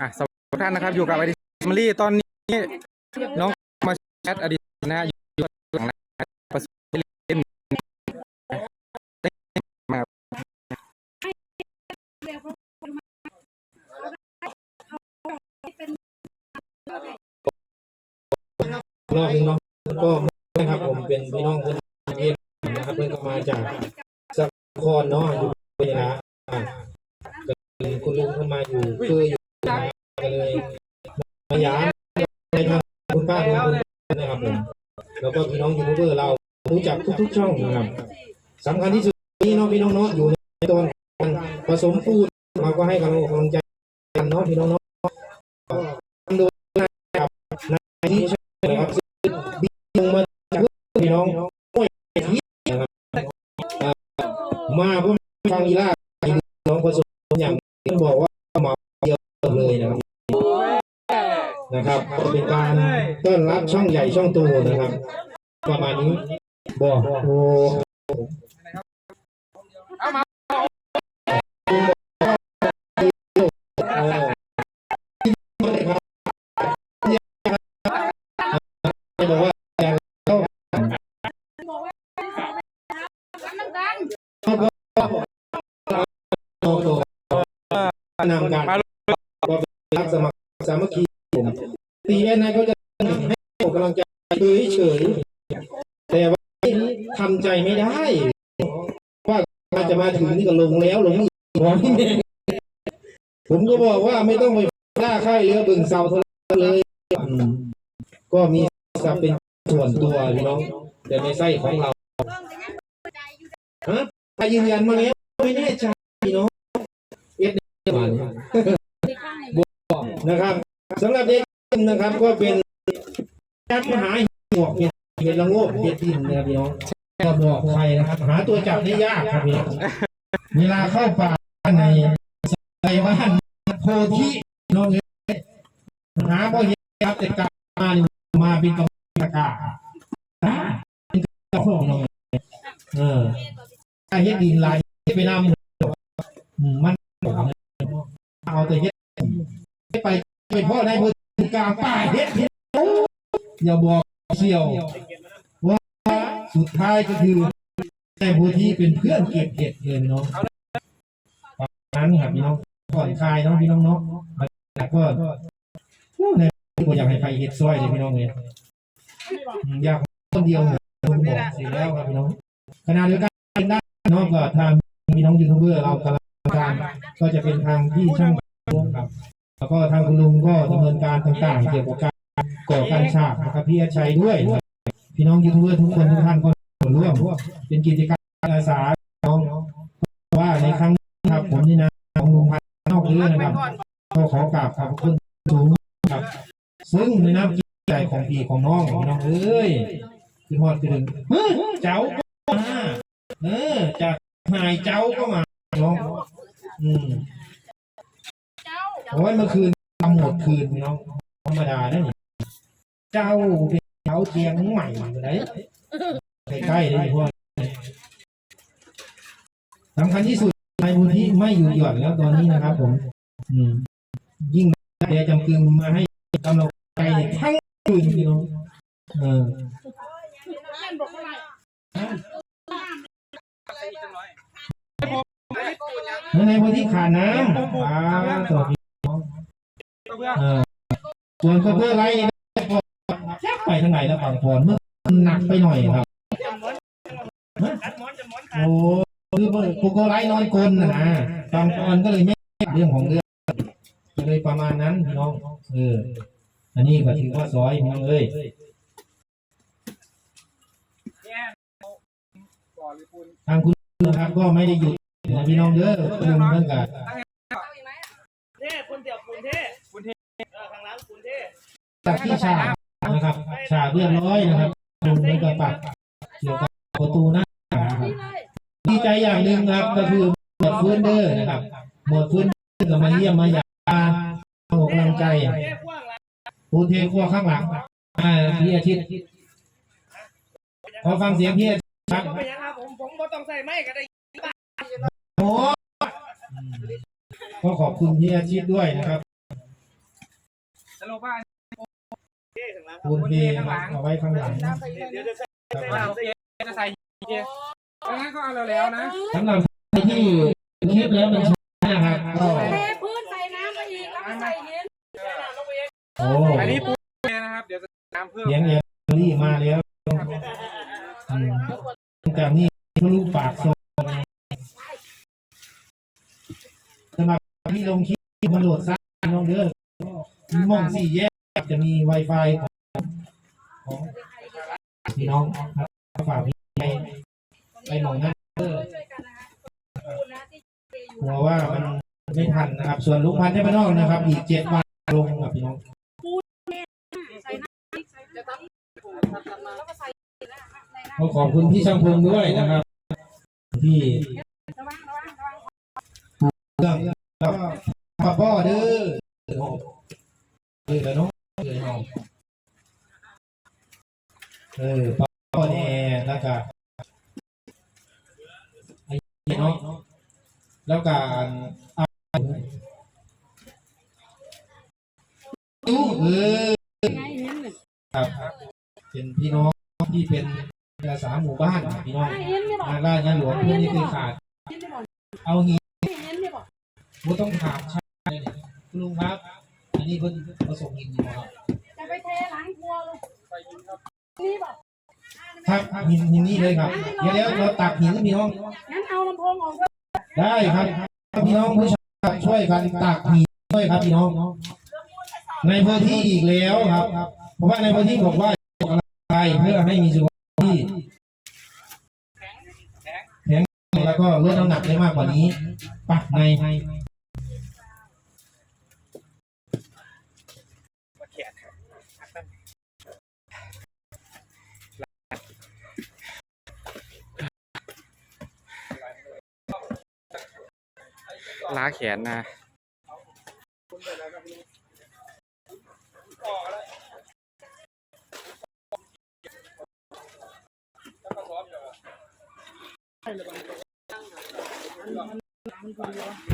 อะสวัสดีทุกท่านนะครับอยู่กับอดีตแฟมิลี่ตอนนี้ น้องมาแชทอดีตนะฮะอยู่หลังนะประสบเล่นมารอบหนึงเนาะก็นะครับผมเป็นพี่น้องคนเทพนะครับเพิ่งก็มาจากสกลนครเนาะอยู่เวลาอ่าก็เลย คุณลุงเข้ามาอยู่เคยอยู่นะก็เลยมายามในทางคุณป้าคุณลุงนะครับผมแล้วก็พี่น้องยูทูบเบอร์เรารู้จักทุกๆช่องนะครับสำคัญที่สุดนี้เนาะพี่น้องเนาะอยู่ในตอนผสมปูนเราก็ให้กำลังใจกันเนาะพี่น้องเนาะดยนะครับในที่ช่องนะครับลงมาจากพี่น้องห้วยที่นะครับอ่ามาเพื่อฟังอีล่าน้องผสมอย่างที่บอกว่ามาเยอะเลยนะครับ นะครับก็เป็นการต้อนรับช่องใหญ่ช่องโตนะครับ ประมาณนี้บอกโอ้บอกว่าอ้โหนำการก็เป็นรับสมัครสามัคคีผม ตีเอ็นไอก็จะให้ผมกำลังใจเฉยๆแต่ว่าทำใจไม่ได้ ว่าจจะมาถึงนี่ก็ลงแล้วลงอีกผมก็บอกว่าไม่ต้องไปล่าค่ายเรือบึงเสาเท่านั้นเลย ก็มีสับเป็นส่วนตัวพี่น้องแต่ในไส้ของเราฮะถ้ายืนยันมาแล้วไม่แน่ใจพี่น้องเอสเดมาเนี่ยนะครับสำหรับเด็ก นะครับ ก็เป็นการหาหมวกเห็ดเห็ดละโงกเห็ดดินนะครับพี่น้องก็บอกใครนะครับ หาตัวจับได้ยากครับพี่น้องเวลาเข้าป่าในในบ้านโพธิน้องเอ้ยหาบ่อเห็นครับแต่กลับมามาเป็นกำกาอ่าเป็นกระโปรงน้องเออถ้เฮ็ดดินลายไปนำมันเอาแต่เฮ็ดไปไปพ่อในพื้นที่ กลางป่าเฮ็ดเฮ็ดอย่าบอกเสี่ยว ว่าสุดท้ายก็คือในพื้ที่เป็นเพื่อนเก็บเห็ดเลยพี่น้องประมาณนั้นครับพี่น้องผ่อนคลายเนาะพี่น้องเนาะแล้วก็ในที่ผมอยากให้ใครเห็ดซอยเลยพี่น้องเลยอืมอยากคนเดียวเหมือนผมบอกเสร็จแล้วครับพี่น้องขณะเดียวกันได้เนอกจากทางพี่น้องยูทูบเบอร์เรากำลังการก็จะเป็นทางที่ช่างครับ แล้วก็ทางคุณลุงก็ดำเนินการต่างๆ เกี่ยวกับการก่อการฉาบนะครับพี่อาชัยด้วย พี่น้องยูทูบเบอร์ทุกคนทุกท่านก็ส่วนร่วมเป็นกิจกรรมอาสาน้องว่าในครั้งนี้ครับผมนี่นะของลุงพันธ์นอกเรื่องนะครับก็ขอกราบขอบคุณสูงครับ ซึ่งในน้ำจิตใจของพี่ของน้องน้องเอ้ยคือฮอดคือถึงเจ้าก็มาเออจากนายเจ้าก็มาน้องอืม โอ้ยเมื่อคืนทำหมดคืนพี่น้องธรรมดาเนี่ยเจ้าเป็นเจ้าเตียงใหม่อยู่ไหนใกล้ๆเลยพวกสำคัญที่สุดนายบุญที่ไม่อยู่หย่อนแล้วตอนนี้นะครับ ผม อืม ยิ่งแกจำกึงมาให้กำลังใจทั้งคืนพี่น้องเออเมื่อในวันที่ขาดน้ำว้าว สวัสดีเออส่วนเพื่ออะไรแยกไปทางไหนแล้วฝั่งพรเมื่อมันหนักไปหน่อยครับโอ้คือผูกไรนอนกลนนะนะฝั่งพรก็เลยไม่เรื่องของเรื่องก็เลยประมาณนั้นพี่น้องเอออันนี้ก็ถือว่าซอยพี่น้องเอ้ยทางคุณนะครับก็ไม่ได้หยุดนะพี่น้องเด้อคุณลุงเพิ่งกับเท่คุณเดี๋ยวคุณเท่คุณเท่เออข้างหลังคุณเท่ จากที่ฉากนะครับฉากเรียบร้อยนะครับลงในกระปักเกี่ยวกับประตูหน้านะครับดีใจอย่างหนึ่งครับก็คือหมดฟื้นเดอร์นะครับหมดฟื้นเดอร์ก็มาเยี่ยมมาอยากมาส่งกำลังใจอะปูเทครัวข้างหลังอ่าพี่อาทิตย์พอฟังเสียงพี่อาทิตย์ครับก็เป็นยังครับผมผมบ่ต้องใส่ไม้ก็ได้โอ้ก็ขอบคุณพี่อาชีพด้วยนะครับ ปว่าเท่ข้างหลังปูนเทนะครับเอาไว้ข้างหลังเดี๋ยวจะใส่ว่าโอเคจะใส่เกียร์งั้นก็เอาแล้วๆนะสำหรับใครที่คลิปแล้วมันช้านะครับก็เทพื้นใส่น้ำไปอีกแล้วก็ใส่หินโอ้อันนี้ปูเนี่ยนะครับ เดี๋ยวจะน้ำเพิ่มเสียงเอรี่มาแล้วอืมจากนี้ทะลุปากโซนสำหรับที่ลงคลิปมาโหลดสร้างน้องเด้อมีหมองสี่แยก จะมี Wi-Fi ของของพี่น้องครับฝากพี่ไปไปหมองนั้นเอยนะคะปูนะที่อกลัวว่ามันไม่ทันนะครับ ส่วนลูกพันธุ์ที่บ้านนอกนะครับ อีกเจ็ดวันลงกับพี่น้องใส่น้ำพริกใส่น้ำพริกแล้วก็ใส่หินนะคะในน้ำก็ขอบคุณพี่ช่างพงด้วยนะครับ ที่เรื่องก็พ่อพ่อเด้อเด้อเด้อน้อง เออเออพ่อพ่อแน่แล้วก็ไอ้เนาะแล้วก็อ่าดูเออครับเป็นพี่น้องที่เป็นอาสาหมู่บ้านพี่น้องอกงานราชงานหลวงพวกนี้คือขาด เอาหินหินนี่อต้องถามใช่เลยคุณลุงครับ นนี้เพิ่นผสมหินอยู่ครับจะไปเทหลังครัวลูกนี่บอกครับหินหินนี่เลยครับ เดี๋ยวเดี๋ยวเราตักหินพี่น้อง งั้นเอาลำโพงออกด้วยได้ครับพี่น้องผู้ชายช่วยกันตักหินด้วยครับพี่น้อง ในพื้นที่อีกแล้วครับเพราะว่าในพื้นที่บอกว่าออกกำลังกายเพื่อให้มีสุขภาพที่แข็งแล้วก็ลดน้ำหนักได้มากกว่านี้ปักใน ล้าแขนนะตั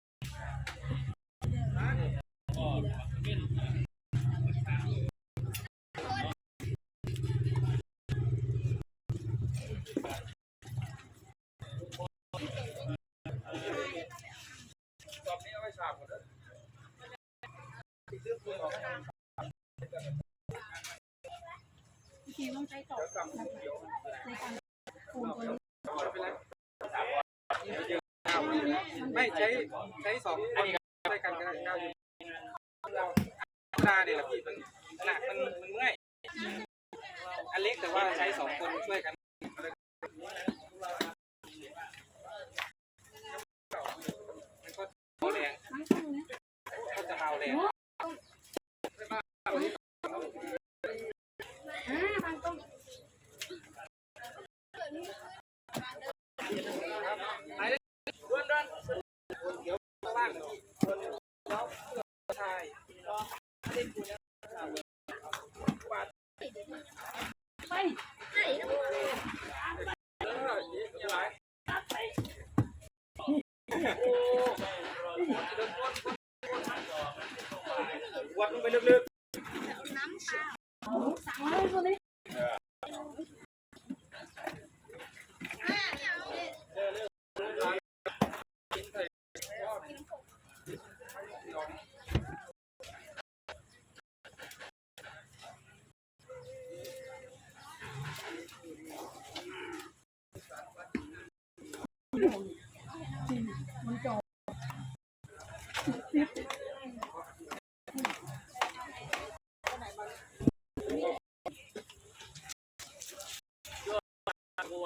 ต้องใช้ต่อในการปูนตัวนี้ไม่ใช้ใช้สองคนช่วยกันก็ได้ก้าวอยู่ธราเนี่ยแหละพี่มันหนักมันมันเมื่อยอันเล็กแต่ว่าใช้สองคนช่วยกันก็เบาแรง ทั้งคู่นะ ก็จะเบาแรง อ่าบางต้น บ้างพี่คนแล้วใช่ ไป วัดลงไปลึก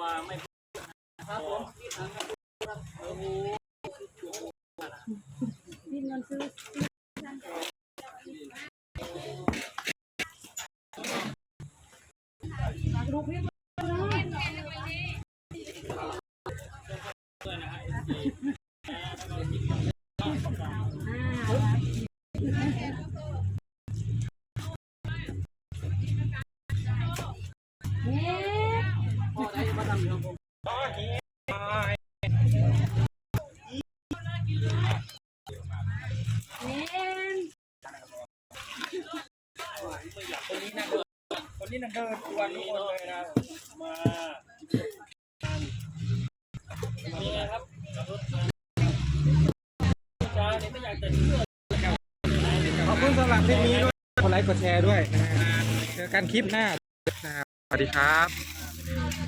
าไม่ครับผมที่ทางครับโอ้โหดินเงินซื้อที่ทากพี่นะ คนนี้นะคนนี้นั่งเดินกวนทุกคนเลยนะมามีนะครับจาเนี่ยไม่อยากจะเชื่อขอบคุณสำหรับคลิปนี้ด้วยกดไลค์กดแชร์ด้วยนะฮะเจอกันคลิปหน้านะครับสวัสดีครับ